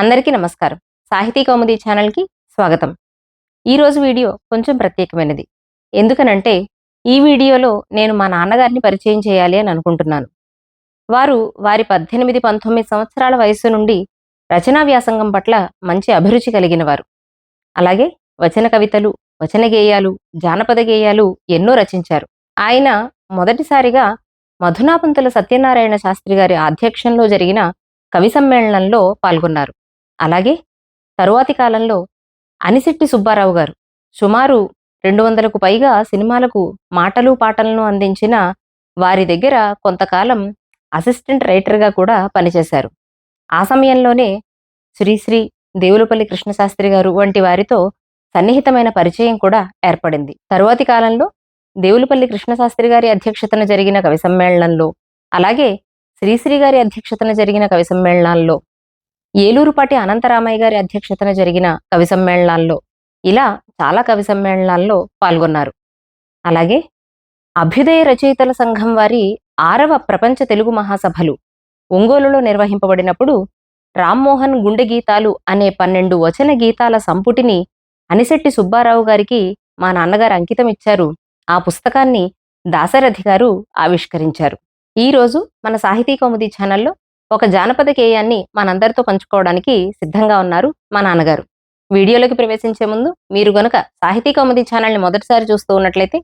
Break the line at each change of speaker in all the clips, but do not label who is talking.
అందరికీ నమస్కారం. సాహితీ కౌముది ఛానల్కి స్వాగతం. ఈరోజు వీడియో కొంచెం ప్రత్యేకమైనది. ఎందుకనంటే ఈ వీడియోలో నేను మా నాన్నగారిని పరిచయం చేయాలి అని అనుకుంటున్నాను. వారు వారి పద్దెనిమిది పంతొమ్మిది సంవత్సరాల వయసు నుండి రచనా వ్యాసంగం పట్ల మంచి అభిరుచి కలిగిన వారు అలాగే వచన కవితలు వచన గేయాలు జానపద గేయాలు ఎన్నో రచించారు. ఆయన మొదటిసారిగా మధునాపంతుల సత్యనారాయణ శాస్త్రి గారి అధ్యక్షంలో జరిగిన కవి సమ్మేళనంలో పాల్గొన్నారు. అలాగే తరువాతి కాలంలో అనిశెట్టి సుబ్బారావు గారు సుమారు రెండు వందలకు పైగా సినిమాలకు మాటలు పాటలను అందించిన వారి దగ్గర కొంతకాలం అసిస్టెంట్ రైటర్గా కూడా పనిచేశారు. ఆ సమయంలోనే శ్రీశ్రీ దేవులపల్లి కృష్ణశాస్త్రి గారు వంటి వారితో సన్నిహితమైన పరిచయం కూడా ఏర్పడింది. తరువాతి కాలంలో దేవులపల్లి కృష్ణశాస్త్రి గారి అధ్యక్షతన జరిగిన కవి సమ్మేళనంలో అలాగే శ్రీశ్రీ గారి అధ్యక్షతన జరిగిన కవి సమ్మేళనాల్లో ఏలూరుపాటి అనంతరామయ్య గారి అధ్యక్షతన జరిగిన కవి సమ్మేళనాల్లో ఇలా చాలా కవి సమ్మేళనాల్లో పాల్గొన్నారు. అలాగే అభ్యుదయ రచయితల సంఘం వారి ఆరవ ప్రపంచ తెలుగు మహాసభలు ఒంగోలులో నిర్వహింపబడినప్పుడు రామ్మోహన్ గుండె గీతాలు అనే పన్నెండు వచన గీతాల సంపుటిని అనిశెట్టి సుబ్బారావు గారికి మా నాన్నగారు అంకితం ఇచ్చారు ఆ పుస్తకాన్ని దాశరథి గారు ఆవిష్కరించారు. ఈ రోజు మన సాహితీ కౌముది ఛానల్లో ఒక జానపద గేయాన్ని మనందరితో పంచుకోవడానికి సిద్ధంగా ఉన్నారు మా నాన్నగారు. వీడియోలోకి ప్రవేశించే ముందు మీరు గనుక సాహితీ కౌముది ఛానల్ని మొదటిసారి చూస్తూ ఉన్నట్లయితే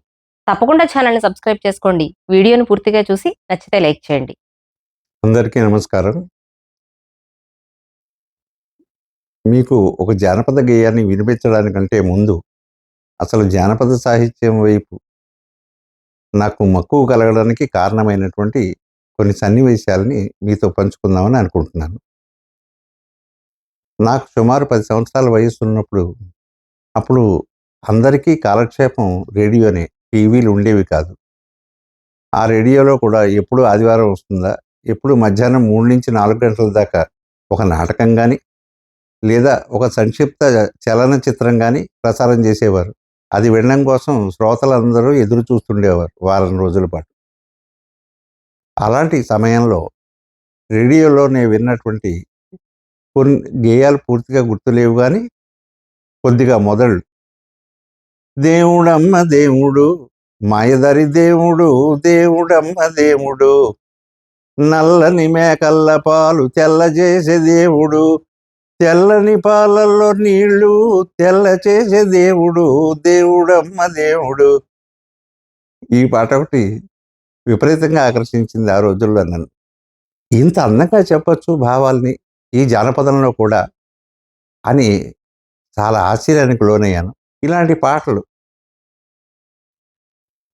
తప్పకుండా ఛానల్ని సబ్స్క్రైబ్ చేసుకోండి. వీడియోను పూర్తిగా చూసి నచ్చితే లైక్ చేయండి.
అందరికీ నమస్కారం. మీకు ఒక జానపద గేయాన్ని వినిపించడానికంటే ముందు అసలు జానపద సాహిత్యం వైపు నాకు మక్కువ కలగడానికి కారణమైనటువంటి కొన్ని సన్నివేశాలని మీతో పంచుకుందామని అనుకుంటున్నాను. నాకు సుమారు పది సంవత్సరాల వయసు ఉన్నప్పుడు అప్పుడు అందరికీ కాలక్షేపం రేడియోనే టీవీలు ఉండేవి కాదు. ఆ రేడియోలో కూడా ఎప్పుడు ఆదివారం వస్తుందా ఎప్పుడు మధ్యాహ్నం మూడు నుంచి నాలుగు గంటల దాకా ఒక నాటకం కానీ లేదా ఒక సంక్షిప్త చలనచిత్రం కానీ ప్రసారం చేసేవారు. అది వినడం కోసం శ్రోతలందరూ ఎదురు చూస్తుండేవారు వారం రోజుల పాటు. అలాంటి సమయంలో రేడియోలో నేను విన్నటువంటి కొన్ని గేయాలు పూర్తిగా గుర్తులేవు కానీ కొద్దిగా మొదలు. దేవుడమ్మ దేవుడు మాయదరి దేవుడు దేవుడమ్మ దేవుడు నల్లని మేకల్ల పాలు తెల్ల చేసే దేవుడు తెల్లని పాలల్లో నీళ్ళు తెల్ల చేసే దేవుడు దేవుడమ్మ దేవుడు. ఈ పాట ఒకటి విపరీతంగా ఆకర్షించింది ఆ రోజుల్లో నన్ను. ఇంత అందంగా చెప్పొచ్చు భావాల్ని ఈ జానపదంలో కూడా అని చాలా ఆశ్చర్యానికి లోనయ్యాను. ఇలాంటి పాటలు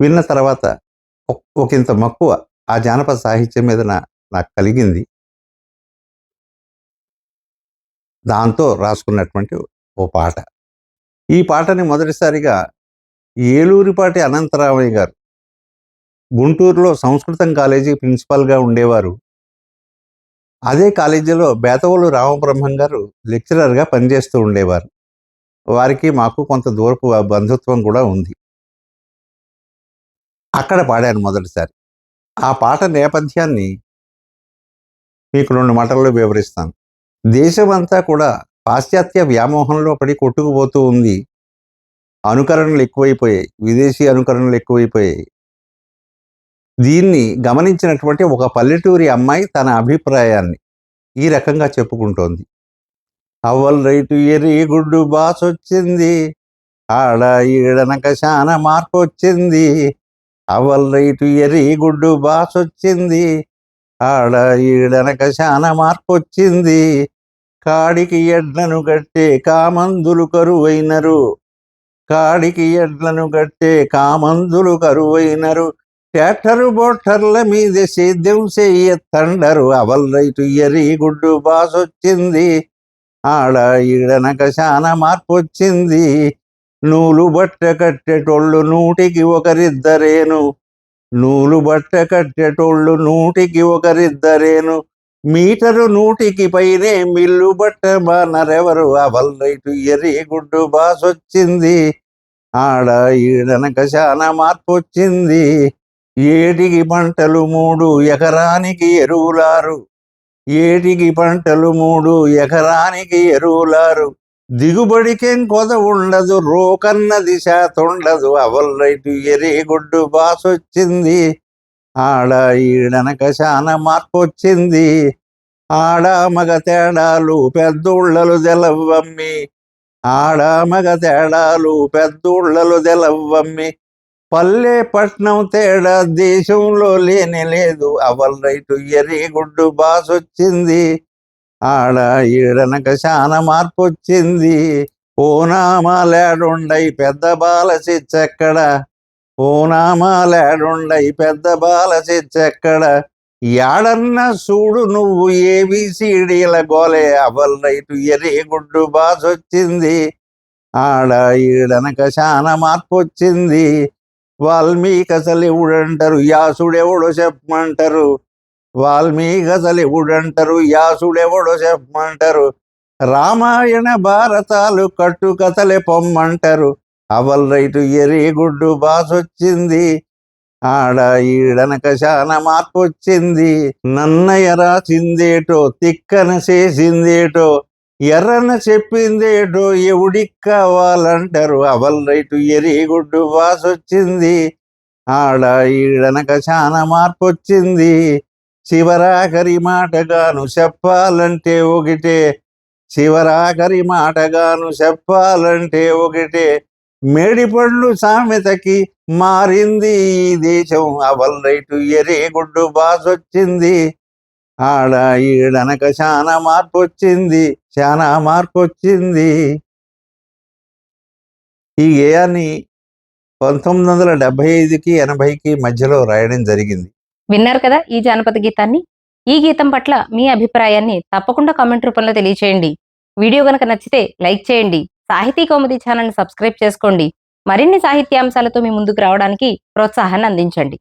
విన్న తర్వాత ఒకంత మక్కువ ఆ జానపద సాహిత్యం మీద నా నాకు కలిగింది. దాంతో రాసుకున్నటువంటి ఓ పాట. ఈ పాటని మొదటిసారిగా ఏలూరిపాటి అనంతరామయ్య గారు గుంటూరులో సంస్కృతం కాలేజీ ప్రిన్సిపాల్గా ఉండేవారు. అదే కాలేజీలో బేతవోలు రామబ్రహ్మం గారు లెక్చరర్గా పనిచేస్తూ ఉండేవారు. వారికి మాకు కొంత దూరపు బంధుత్వం కూడా ఉంది. అక్కడ పాడాను మొదటిసారి. ఆ పాట నేపథ్యాన్ని మీకు రెండు మాటల్లో వివరిస్తాను. దేశమంతా కూడా పాశ్చాత్య వ్యామోహంలో పడి కొట్టుకుపోతూ ఉంది. అనుకరణలు ఎక్కువైపోయాయి. విదేశీ అనుకరణలు ఎక్కువైపోయాయి. దీన్ని గమనించినటువంటి ఒక పల్లెటూరి అమ్మాయి తన అభిప్రాయాన్ని ఈ రకంగా చెప్పుకుంటోంది. అవ్వల్ రైటు ఎరి గుడ్డు బాస్ వచ్చింది ఆడ ఈడనక శాన మార్పు వచ్చింది అవ్వల్ రైటు ఎరి గుడ్డు బాస్ వచ్చింది ఆడ ఈడనక శాన మార్పు వచ్చింది కాడికి ఎడ్లను కట్టే కామందులు కరువైనరు. కాడికి ఎడ్లను కట్టే కామందులు కరువైనరు. ట్రాక్టరు బోటర్ల మీద సేద్యం చెయ్య తండరు. అవల్ రైతు ఎరి గుడ్డు బాస్ వచ్చింది ఆడ ఈడనక శాన మార్పు వచ్చింది నూలు బట్ట కట్టేటోళ్ళు నూటికి ఒకరిద్దరేను. నూలు బట్ట కట్టేటోళ్ళు నూటికి ఒకరిద్దరేను. మీటరు నూటికి పైనే మిల్లు బట్ట బానరెవరు? అవల్ రైతు ఎరి గుడ్డు బాస్ వచ్చింది ఆడ ఈడనక శాన మార్పు వచ్చింది ఏటికి పంటలు మూడు ఎకరానికి ఎరువులారు. ఏటికి పంటలు మూడు ఎకరానికి ఎరువులారు. దిగుబడికేం కొద ఉండదు రోకన్నది దిశ తొండదు అవల్ రైతు ఎరేగొడ్డు బాసొచ్చింది. ఆడ ఈడనక శాన మార్పొచ్చింది. ఆడ మగ తేడాలు పెద్దోళ్ళలు తెలవమ్మి ఆడ మగ తేడాలు పెద్దోళ్ళలు తెలవమ్మి పల్లె పట్నం తేడా దేశంలో లేనే లేదు. అవల్ రైతు ఎరేగుడ్డు బాసొచ్చింది. ఆడ ఈడనక శాన మార్పు వచ్చింది ఓనామాలేడుండై పెద్ద బాల చిచ్చెక్కడ ఓనామాలేడుండై పెద్ద బాల చిచ్చెక్కడ యాడన్న చూడు నువ్వు ఏబిసిడీల గోలే. అవల్ రైతు ఎరేగుడ్డు బాసొచ్చింది. ఆడ ఈడనక శాన మార్పు వచ్చింది వాల్మీకి అసలు ఎవడంటారు యాసుడెవడో చెప్పమంటారు? వాల్మీకి అసలు ఎవడంటారు యాసుడెవడో చెప్పమంటారు? రామాయణ భారతాలు కట్టు కథలే పొమ్మంటారు. అవల్ రైటు ఎరిగుడ్డు బాసొచ్చింది ఆడ ఈడనక శాన మార్పు వచ్చింది నన్నయ్య రాసిందేటో తిక్కన చేసిందేటో ఎర్రన చెప్పిందేటో ఎవడికి కావాలంటారు. అవల్ రైటు ఎరిగుడ్డు వాసొచ్చింది. ఆడ ఈడనక చాలా మార్పు వచ్చింది శివరాకరి మాటగాను చెప్పాలంటే ఒకటే. శివరాకరి మాటగాను చెప్పాలంటే ఒకటే. మేడిపండ్లు సామెతకి మారింది ఈ దేశం. అవల్ రైటు ఎరేగుడ్డు బాసొచ్చింది ఆడ ఈడనక చాలా మార్పు వచ్చింది చాలా మార్పు వచ్చింది ఈ గేయాన్ని పంతొమ్మిది వందల డెబ్బై ఐదుకి ఎనభైకి మధ్యలో రాయడం జరిగింది.
విన్నారు కదా ఈ జానపద గీతాన్ని? ఈ గీతం పట్ల మీ అభిప్రాయాన్ని తప్పకుండా కామెంట్ రూపంలో తెలియచేయండి. వీడియో గనక నచ్చితే లైక్ చేయండి. సాహితీ కౌముది ఛానల్ని సబ్స్క్రైబ్ చేసుకోండి. మరిన్ని సాహిత్యాంశాలతో మీ ముందుకు రావడానికి ప్రోత్సాహాన్ని అందించండి.